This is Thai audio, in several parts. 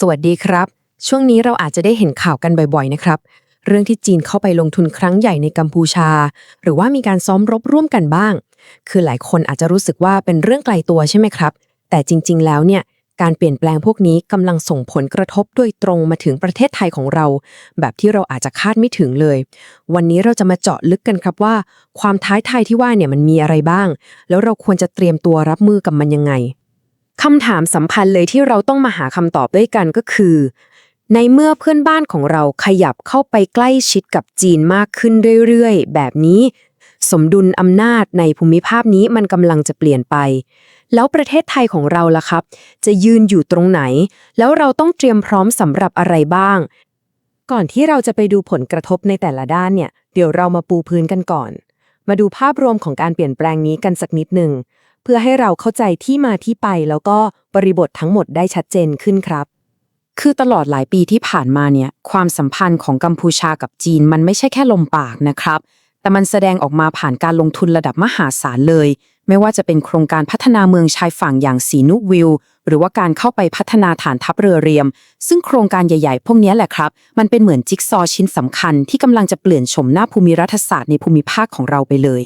สวัสดีครับ ช่วงนี้เราอาจจะได้เห็นข่าวกันบ่อยๆนะครับ เรื่องที่จีนเข้าไปลงทุนครั้งใหญ่ในกัมพูชา หรือว่ามีการซ้อมรบร่วมกันบ้าง คือหลายคนอาจจะรู้สึกว่าเป็นเรื่องไกลตัวใช่ไหมครับ แต่จริง ๆ แล้วเนี่ยการเปลี่ยนแปลงพวกนี้กำลังส่งผลกระทบโดยตรงมาถึงประเทศไทยของเรา แบบที่เราอาจจะคาดไม่ถึงเลย วันนี้เราจะมาเจาะลึกกันครับว่า ความท้ายทายที่ว่าเนี่ยมันมีอะไรบ้าง แล้วเราควรจะเตรียมตัวรับมือกับมันยังไง คำถามสำคัญเลยที่เราต้องมาหาคำตอบด้วยกันก็คือ ในเมื่อเพื่อนบ้านของเราขยับเข้าไปใกล้ชิดกับจีนมากขึ้นเรื่อยๆ แบบนี้ สมดุลอำนาจในภูมิภาคนี้มันกำลังจะเปลี่ยนไป แล้วประเทศไทยของเราล่ะครับ จะยืนอยู่ตรงไหน แล้วเราต้องเตรียมพร้อมสำหรับอะไรบ้าง ก่อนที่เราจะไปดูผลกระทบในแต่ละด้านเนี่ย เดี๋ยวเรามาปูพื้นกันก่อน มาดูภาพรวมของการเปลี่ยนแปลงนี้กันสักนิดหนึ่ง เพื่อให้เราเข้าใจที่มาที่ไปแล้วก็บริบททั้งหมดได้ชัดเจนขึ้นครับ คือตลอดหลายปีที่ผ่านมาเนี่ย ความสัมพันธ์ของกัมพูชากับจีน มันไม่ใช่แค่ลมปากนะครับ แต่มันแสดงออกมาผ่านการลงทุนระดับมหาศาลเลย ไม่ว่าจะเป็นโครงการพัฒนาเมืองชายฝั่งอย่างสีนุวิวหรือว่าการเข้าไปพัฒนาฐานทัพเรือเรียม ซึ่งโครงการใหญ่ๆ พวกนี้แหละครับ มันเป็นเหมือนจิ๊กซอว์ชิ้นสำคัญที่กำลังจะเปลี่ยนชมหน้าภูมิรัฐศาสตร์ในภูมิภาคของเราไปเลย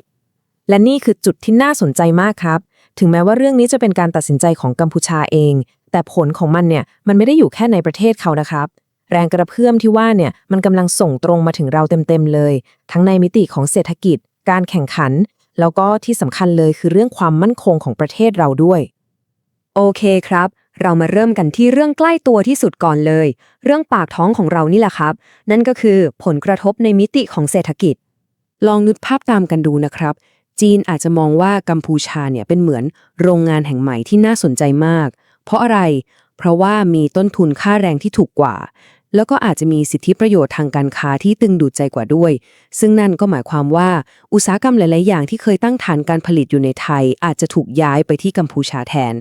และนี่คือจุดที่น่าสนใจมากครับ ถึงแม้ว่าเรื่องนี้จะเป็นการตัดสินใจของกัมพูชาเอง แต่ผลของมันเนี่ยมันไม่ได้อยู่แค่ในประเทศเขานะครับ แรงกระเพื่อมที่ว่าเนี่ยมันกำลังส่งตรงมาถึงเราเต็มๆเลย ทั้งในมิติของเศรษฐกิจ การแข่งขัน แล้วก็ที่สำคัญเลยคือเรื่องความมั่นคงของประเทศเราด้วย โอเคครับเรามาเริ่มกันที่เรื่องใกล้ตัวที่สุดก่อนเลย เรื่องปากท้องของเรานี่แหละครับ นั่นก็คือผลกระทบในมิติของเศรษฐกิจ ลองนึกภาพตามกันดูนะครับ จีนอาจจะมองว่ากัมพูชาเนี่ยเป็นเหมือนโรงงานแห่งใหม่ที่น่าสนใจมาก เพราะอะไร เพราะว่ามีต้นทุนค่าแรงที่ถูกกว่า แล้วก็อาจจะมีสิทธิประโยชน์ทางการค้าที่ตึงดูดใจกว่าด้วย ซึ่งนั่นก็หมายความว่า อุตสาหกรรมหลาย ๆ อย่างที่เคยตั้งฐานการผลิตอยู่ในไทย อาจจะถูกย้ายไปที่กัมพูชาแทน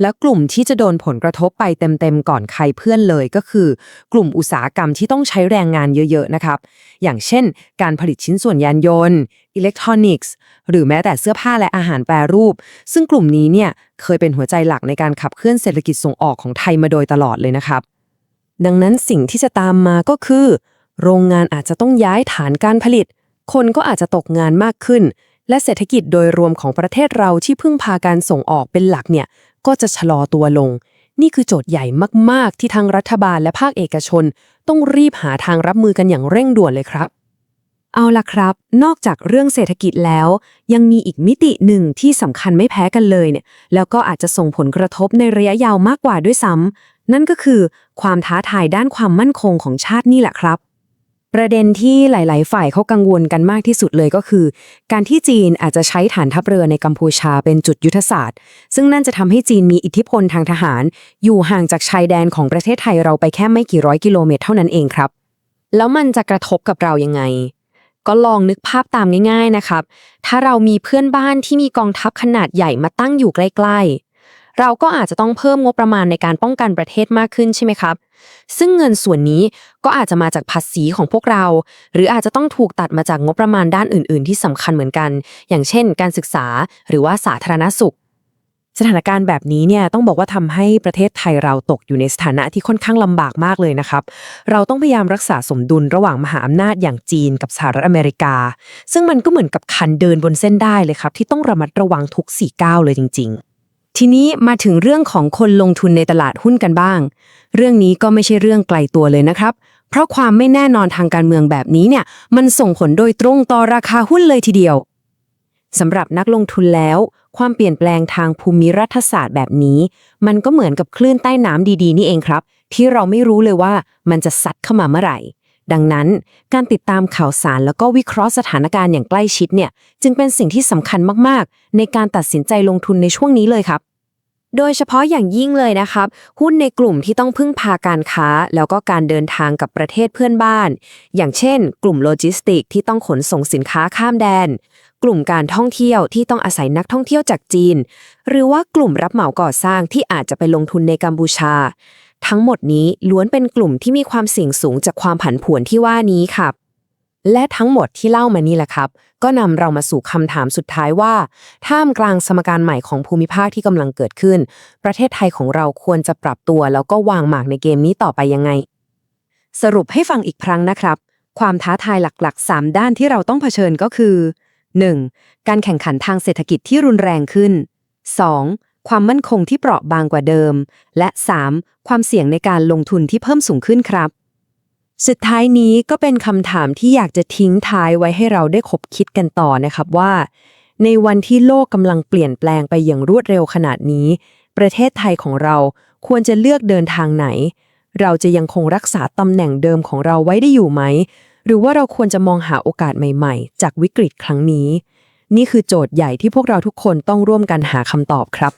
และกลุ่มที่จะโดนผลกระทบไปเต็มๆก่อนใครเพื่อนเลยก็คือ กลุ่มอุตสาหกรรมที่ต้องใช้แรงงานเยอะๆนะครับ อย่างเช่น การผลิตชิ้นส่วนยานยนต์ อิเล็กทรอนิกส์ หรือแม้แต่เสื้อผ้าและอาหารแปรรูป ซึ่งกลุ่มนี้เนี่ยเคยเป็นหัวใจหลักในการขับเคลื่อนเศรษฐกิจส่งออกของไทยมาโดยตลอดเลยนะครับ ดังนั้นสิ่งที่จะตามมาก็คือ โรงงานอาจจะต้องย้ายฐานการผลิต คนก็อาจจะตกงานมากขึ้นและเศรษฐกิจโดยรวมของประเทศเราที่พึ่งพาการส่งออกเป็นหลักเนี่ย ก็จะชะลอตัวลง นี่คือโจทย์ใหญ่มาก ๆ ที่ทางรัฐบาลและภาคเอกชน ต้องรีบหาทางรับมือกันอย่างเร่งด่วนเลยครับ เอาล่ะครับ นอกจากเรื่องเศรษฐกิจแล้ว ยังมีอีกมิติหนึ่งที่สำคัญไม่แพ้กันเลยเนี่ย แล้วก็อาจจะส่งผลกระทบในระยะยาวมากกว่าด้วยซ้ำนั่นก็คือความท้าทายด้านความมั่นคงของชาตินี่แหละครับ ประเด็นที่หลาย ๆ ฝ่ายเขากังวลกันมากที่สุดเลยก็คือ การที่จีนอาจจะใช้ฐานทัพเรือในกัมพูชาเป็นจุดยุทธศาสตร์ ซึ่งนั่นจะทำให้จีนมีอิทธิพลทางทหาร อยู่ห่างจากชายแดนของประเทศไทยเราไปแค่ไม่กี่ร้อยกิโลเมตรเท่านั้นเองครับ แล้วมันจะกระทบกับเรายังไง ก็ลองนึกภาพตามง่าย ๆ นะครับ ถ้าเรามีเพื่อนบ้านที่มีกองทัพขนาดใหญ่มาตั้งอยู่ใกล้ ๆ เราก็อาจจะต้องเพิ่มงบประมาณในการป้องกันประเทศมากขึ้นใช่ไหมครับ ซึ่งเงินส่วนนี้ก็อาจจะมาจากภาษีของพวกเรา หรืออาจจะต้องถูกตัดมาจากงบประมาณด้านอื่น ๆ ที่สำคัญเหมือนกัน อย่างเช่น การศึกษาหรือว่าสาธารณสุข สถานการณ์แบบนี้เนี่ยต้องบอกว่าทำให้ประเทศไทยเราตกอยู่ในสถานะที่ค่อนข้างลำบากมากเลยนะครับ เราต้องพยายามรักษาสมดุลระหว่างมหาอำนาจอย่างจีนกับสหรัฐอเมริกา ซึ่งมันก็เหมือนกับคันเดินบนเส้นได้เลยครับ ที่ต้องระมัดระวังทุกสี่ก้าวเลยจริง ๆ ทีนี้มาถึงเรื่องของคนลงทุนในตลาดหุ้นกันบ้าง เรื่องนี้ก็ไม่ใช่เรื่องไกลตัวเลยนะครับ เพราะความไม่แน่นอนทางการเมืองแบบนี้เนี่ย มันส่งผลโดยตรงต่อราคาหุ้นเลยทีเดียวสำหรับนักลงทุนแล้ว ความเปลี่ยนแปลงทางภูมิรัฐศาสตร์แบบนี้ มันก็เหมือนกับคลื่นใต้น้ำดีๆ นี่เองครับ ที่เราไม่รู้เลยว่ามันจะซัดเข้ามาเมื่อไหร่ ดังนั้นการติดตามข่าวสารแล้วก็วิเคราะห์สถานการณ์อย่างใกล้ชิดเนี่ยจึงเป็นสิ่งที่สำคัญมากๆ ในการตัดสินใจลงทุนในช่วงนี้เลยครับ โดยเฉพาะอย่างยิ่งเลยนะครับ หุ้นในกลุ่มที่ต้องพึ่งพาการค้า แล้วก็การเดินทางกับประเทศเพื่อนบ้าน อย่างเช่น กลุ่มโลจิสติกที่ต้องขนส่งสินค้าข้ามแดน กลุ่มการท่องเที่ยวที่ต้องอาศัยนักท่องเที่ยวจากจีน หรือว่ากลุ่มรับเหมาก่อสร้างที่อาจจะไปลงทุนในกัมพูชาทั้งหมดนี้ล้วนเป็นกลุ่มที่มีความเสี่ยงสูงจากความผันผวนที่ว่านี้ครับ และทั้งหมดที่เล่ามานี่แหละครับ ก็นำเรามาสู่คำถามสุดท้ายว่า ท่ามกลางสมการใหม่ของภูมิภาคที่กำลังเกิดขึ้น ประเทศไทยของเราควรจะปรับตัว แล้วก็วางหมากในเกมนี้ต่อไปยังไง สรุปให้ฟังอีกครั้งนะครับ ความท้าทายหลักๆ 3 ด้านที่เราต้องเผชิญก็คือ 1. การแข่งขันทางเศรษฐกิจที่รุนแรงขึ้น 2. ความมั่นคงที่เปราะบางกว่าเดิม และ 3. ความเสี่ยงในการลงทุนที่เพิ่มสูงขึ้นครับ สุดท้ายนี้ก็เป็นคำถามที่อยากจะทิ้งท้ายไว้ให้เราได้คบคิดกันต่อนะครับว่า ในวันที่โลกกำลังเปลี่ยนแปลงไปอย่างรวดเร็วขนาดนี้ ประเทศไทยของเราควรจะเลือกเดินทางไหน เราจะยังคงรักษาตำแหน่งเดิมของเราไว้ได้อยู่ไหม หรือว่าเราควรจะมองหาโอกาสใหม่ๆ จากวิกฤตครั้งนี้ นี่คือโจทย์ใหญ่ที่พวกเราทุกคนต้องร่วมกันหาคำตอบครับ